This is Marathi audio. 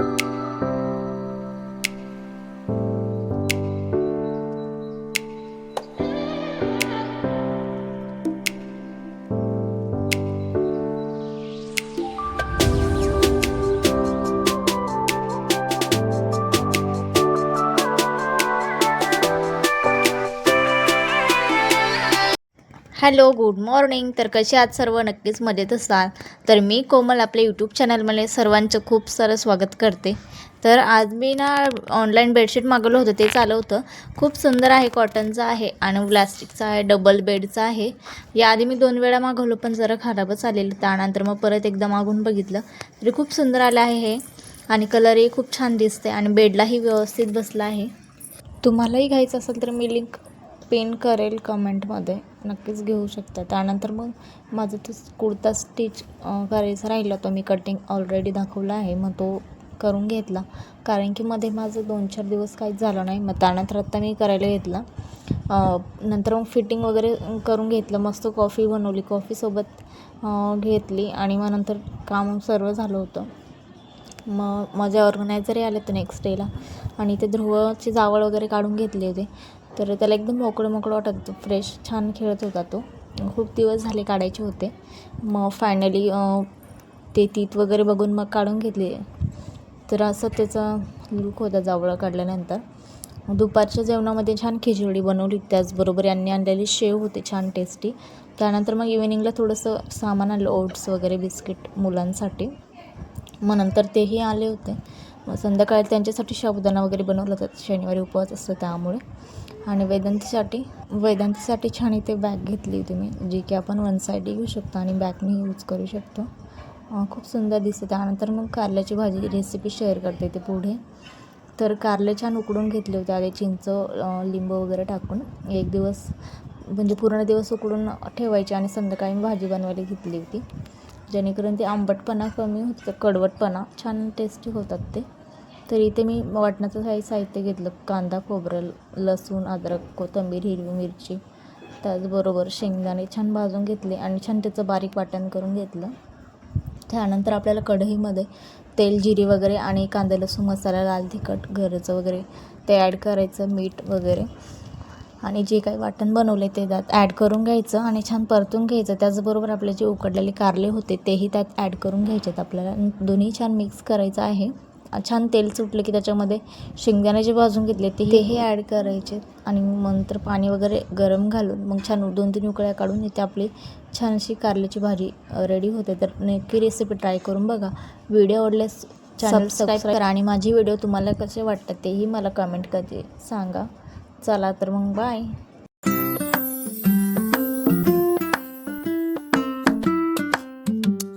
you hello good morning. तर कसे आज सर्व? नक्कीच मजेत असाल. तर मी कोमल आपल्या यूट्यूब चॅनलमध्ये सर्वांचं खूप सारं स्वागत करते. तर आज मी ना ऑनलाईन बेडशीट मागवलं होतं. ते चालू होतं. खूप सुंदर आहे कॉटनचं आहे आणि प्लास्टिकचं आहे डबल बेडचं आहे. याआधी मी दोन वेळा मागवलं पण जरा खराबच आलेलं. त्यानंतर मग परत एकदा मागून बघितलं. तरी खूप सुंदर आलं आहे हे. आणि कलरही खूप छान दिसते आणि बेडलाही व्यवस्थित बसला आहे. तुम्हालाही घ्यायचं असेल तर मी लिंक पिन करेल कमेंटमध्ये नक्कीच घेऊ शकता. त्यानंतर मग माझं तो कुर्ता स्टिच करायचा राहिला तो मी कटिंग ऑलरेडी दाखवला आहे. मग तो करून घेतला. कारण की मध्ये माझं दोन चार दिवस काहीच झालं नाही. मग त्यानंतर आत्ता मी करायला घेतला. नंतर मग फिटिंग वगैरे करून घेतलं. मस्त कॉफी बनवली. कॉफीसोबत घेतली. आणि मग नंतर काम सर्व झालं होतं. मग माझे ऑर्गनायझरही आले होते नेक्स्ट डेला आणि ते ध्रुवची जावळ वगैरे काढून घेतली होती. तर त्याला एकदम मोकळं मोकळं वाटत होतं. फ्रेश छान खेळत होता तो. खूप दिवस झाले काढायचे होते. मग फायनली ते तीत वगैरे बघून मग काढून घेतले. तर असं त्याचा लुक होता जावळं काढल्यानंतर. दुपारच्या जेवणामध्ये छान खिचडी बनवली. त्याचबरोबर यांनी आणलेली शेव होते छान टेस्टी त्यानंतर मग इव्हिनिंगला थोडंसं सामान आलं ओट्स वगैरे बिस्किट मुलांसाठी. मग नंतर तेही आले होते. मग संध्याकाळी त्यांच्यासाठी साबुदाणा वगैरे बनवलं होतं शनिवारी उपवास असतो त्यामुळे. आणि वेदांतीसाठी वेदांतीसाठी छान इथे बॅग घेतली होती मी जी की आपण वन साईड घेऊ शकतो आणि बॅगनेही यूज करू शकतो. खूप सुंदर दिसते त्यानंतर मग कारल्याची भाजी रेसिपी शेअर करते ते पुढे. तर कारले छान उकडून घेतले होते आधी चिंच लिंब लिंबू वगैरे टाकून. एक दिवस म्हणजे पूर्ण दिवस उकडून ठेवायचे आणि संध्याकाळी भाजी बनवायला घेतली होती. जेणेकरून ते आंबटपणा कमी होतं कडवटपणा छान टेस्टी होतात ते. तर इथे मी वाटणाचं काही साहित्य घेतलं. कांदा खोबरं लसूण अद्रक कोथिंबीर हिरवी मिरची त्याचबरोबर शेंगदाणे छान भाजून घेतले आणि छान त्याचं बारीक वाटण करून घेतलं. त्यानंतर आपल्याला कढईमध्ये तेल जिरी वगैरे आणि कांदा लसूण मसाला लाल तिखट घरचं वगैरे ते ॲड करायचं मीठ वगैरे. आणि जे काही वाटण बनवले ते त्यात ॲड करून घ्यायचं आणि छान परतून घ्यायचं. त्याचबरोबर आपले जे उकडलेले कारले होते तेही त्यात ॲड करून घ्यायचे आहेत आपल्याला दोन्ही छान मिक्स करायचं आहे. छान तेल सुटलं की त्याच्यामध्ये शेंगदाणे जे भाजून घेतले ते तेही ॲड करायचे. आणि नंतर पाणी वगैरे गरम घालून मग छान दोन तीन उकळ्या काढून इथे आपली छान अशी कारल्याची भाजी रेडी होते. तर नक्की रेसिपी ट्राय करून बघा. व्हिडिओ आवडल्यास चॅनल सबस्क्राईब करा. आणि माझी व्हिडिओ तुम्हाला कसे वाटतात तेही मला कमेंट करते सांगा. चला तर मग बाय